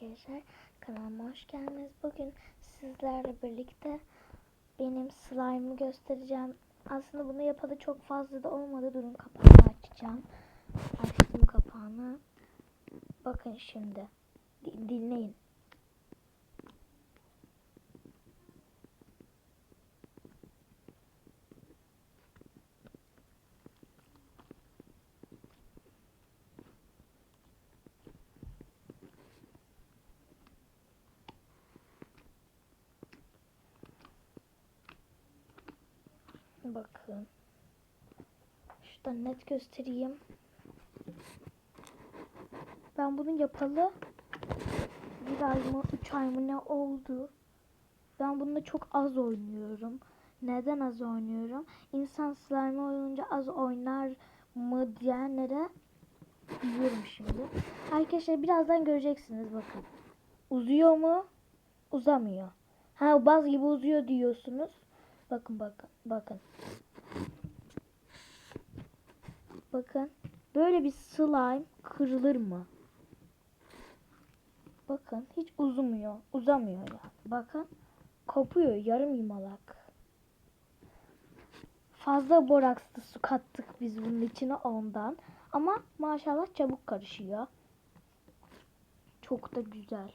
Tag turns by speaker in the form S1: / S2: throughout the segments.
S1: arkadaşlar. Kanalıma hoş geldiniz. Bugün sizlerle birlikte benim slime'ı göstereceğim. Aslında bunu yapalı çok fazla da olmadı. Durun kapağını açacağım. Açtım kapağını. Bakın şimdi. Di- dinleyin. Bakın. Şuradan net göstereyim. Ben bunu yapalı bir ay mı, üç ay mı ne oldu? Ben bununla çok az oynuyorum. Neden az oynuyorum? İnsan slime oynayınca az oynar mı diyenlere diyorum şimdi. Arkadaşlar birazdan göreceksiniz bakın. Uzuyor mu? Uzamıyor. Ha baz gibi uzuyor diyorsunuz. Bakın bakın bakın. Bakın. Böyle bir slime kırılır mı? Bakın hiç uzumuyor. Uzamıyor yani. Bakın. Kopuyor yarım yumalak. Fazla borakslı su kattık biz bunun içine ondan. Ama maşallah çabuk karışıyor. Çok da güzel.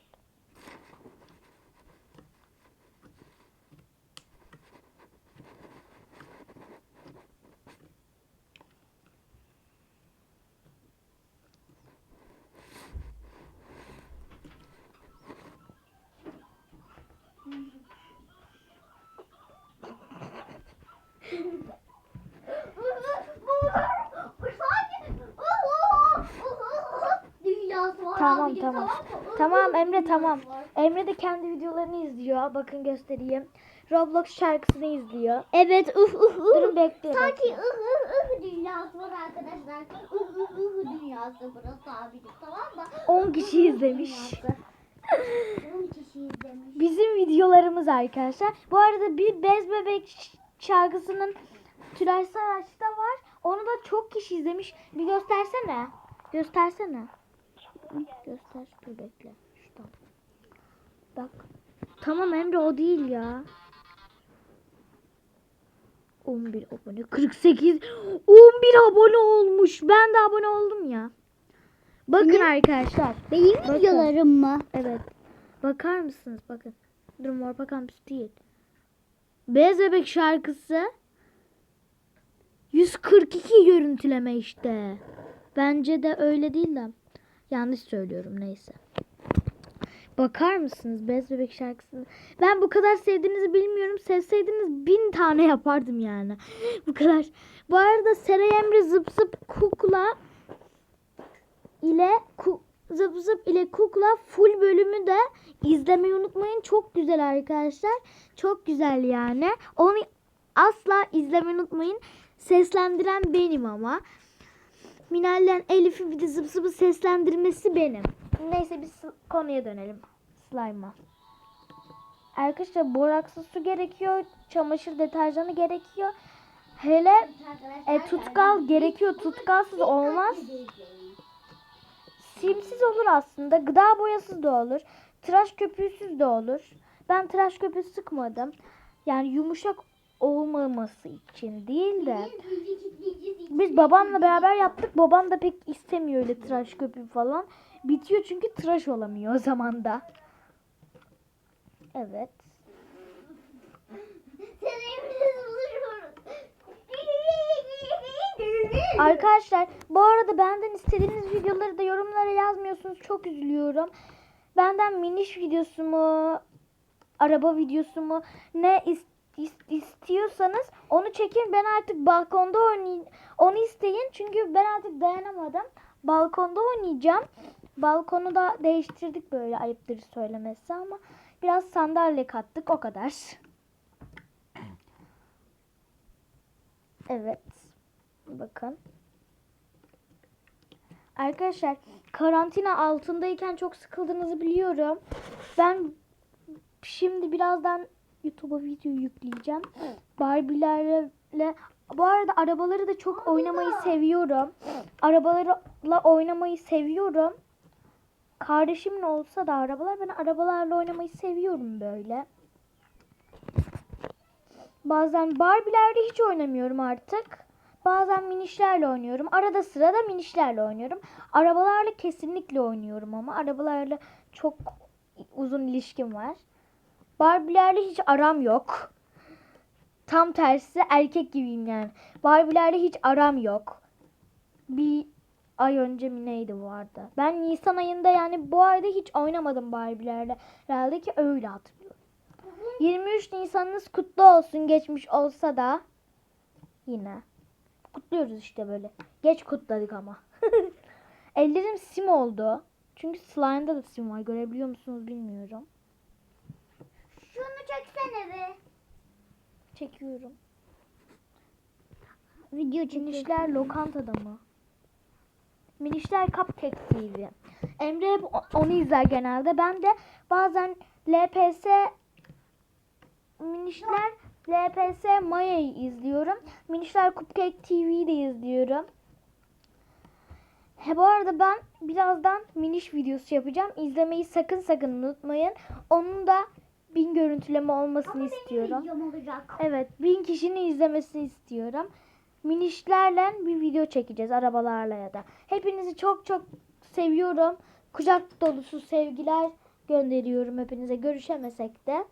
S2: Dünyası var
S1: Tamam tamam. Emre tamam. Emre de kendi videolarını izliyor. Bakın göstereyim. Roblox şarkısını izliyor.
S2: Evet uh uh uh.
S1: Durun bekle.
S2: Sanki ıh ıh ıh dünyası var arkadaşlar. Ih ih ih dünyası burası abicim tamam mı?
S1: 10 kişi izlemiş.
S2: Dünyası. 10 kişi izlemiş.
S1: Bizim videolarımız arkadaşlar. Bu arada bir Bez Bebek şarkısının Tülay Saraç'ta var. Onu da çok kişi izlemiş. Bir göstersene. Göstersene. Göster. Dur bekle. Şuradan. Bak. Tamam Emre o değil ya. 11 abone. 48. 11 abone olmuş. Ben de abone oldum ya. Bakın arkadaşlar.
S2: Benim
S1: Bakın.
S2: videolarım mı?
S1: Evet. Bakar mısınız? Bakın. Dur Mor Kampüs değil. Beyaz Bebek şarkısı 142 görüntüleme işte. Bence de öyle değil de. Yanlış söylüyorum neyse. Bakar mısınız Bez Bebek şarkısını? Ben bu kadar sevdiğinizi bilmiyorum. Sevseydiniz bin tane yapardım yani. bu kadar. Bu arada Seray Emre Zıp Zıp Kukla ile ku, Zıp Zıp ile Kukla full bölümü de izlemeyi unutmayın. Çok güzel arkadaşlar. Çok güzel yani. Onu asla izlemeyi unutmayın. Seslendiren benim ama. Minal'den Elif'i bir de Zıp Zıp'ı seslendirmesi benim. Neyse biz konuya dönelim. Slime'a. Arkadaşlar boraksız su gerekiyor. Çamaşır deterjanı gerekiyor. Hele e, tutkal gerekiyor. Tutkalsız olmaz. Simsiz olur aslında. Gıda boyasız da olur. Tıraş köpüğüsüz de olur. Ben tıraş köpüğü sıkmadım. Yani yumuşak olmaması için değil de. Biz babamla beraber yaptık. Babam da pek istemiyor öyle tıraş köpüğü falan. Bitiyor çünkü tıraş olamıyor o zaman da. Evet. Arkadaşlar bu arada benden istediğiniz videoları da yorumlara yazmıyorsunuz. Çok üzülüyorum. Benden miniş videosu mu, araba videosu mu ne is- is- istiyorsanız onu çekin. Ben artık balkonda oynayayım. Onu isteyin çünkü ben artık dayanamadım. Balkonda oynayacağım. Balkonu da değiştirdik böyle ayıptır söylemesi ama biraz sandalye kattık o kadar. Evet. Bakın. Arkadaşlar karantina altındayken çok sıkıldığınızı biliyorum. Ben şimdi birazdan YouTube'a video yükleyeceğim. Barbie'lerle bu arada arabaları da çok oynamayı seviyorum. Arabalarla oynamayı seviyorum. kardeşimle olsa da arabalar ben arabalarla oynamayı seviyorum böyle. Bazen Barbie'lerle hiç oynamıyorum artık. Bazen minişlerle oynuyorum. Arada sırada minişlerle oynuyorum. Arabalarla kesinlikle oynuyorum ama arabalarla çok uzun ilişkim var. Barbie'lerle hiç aram yok. Tam tersi erkek gibiyim yani. Barbie'lerle hiç aram yok. Bir ay önce mi neydi vardı. Ben Nisan ayında yani bu ayda hiç oynamadım Barbie'lerle. Herhalde ki öyle hatırlıyorum. 23 Nisan'ınız kutlu olsun geçmiş olsa da yine kutluyoruz işte böyle. Geç kutladık ama. Ellerim sim oldu. Çünkü slime'da da sim var. Görebiliyor musunuz bilmiyorum.
S2: Çeksene be.
S1: Çekiyorum.
S2: Video
S1: Minişler lokantada mı? Minişler Cupcake TV. Emre hep onu izler genelde. Ben de bazen LPS Minişler LPS Maya'yı izliyorum. Minişler Cupcake TV'yi de izliyorum. He bu arada ben birazdan miniş videosu yapacağım. İzlemeyi sakın sakın unutmayın. Onun da bin görüntüleme olmasını istiyorum.
S2: videom olacak.
S1: Evet, bin kişinin izlemesini istiyorum. Minişlerle bir video çekeceğiz arabalarla ya da. Hepinizi çok çok seviyorum. Kucak dolusu sevgiler gönderiyorum hepinize görüşemesek de.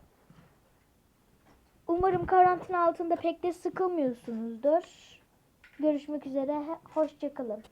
S1: Umarım karantina altında pek de sıkılmıyorsunuzdur. Görüşmek üzere. Hoşçakalın.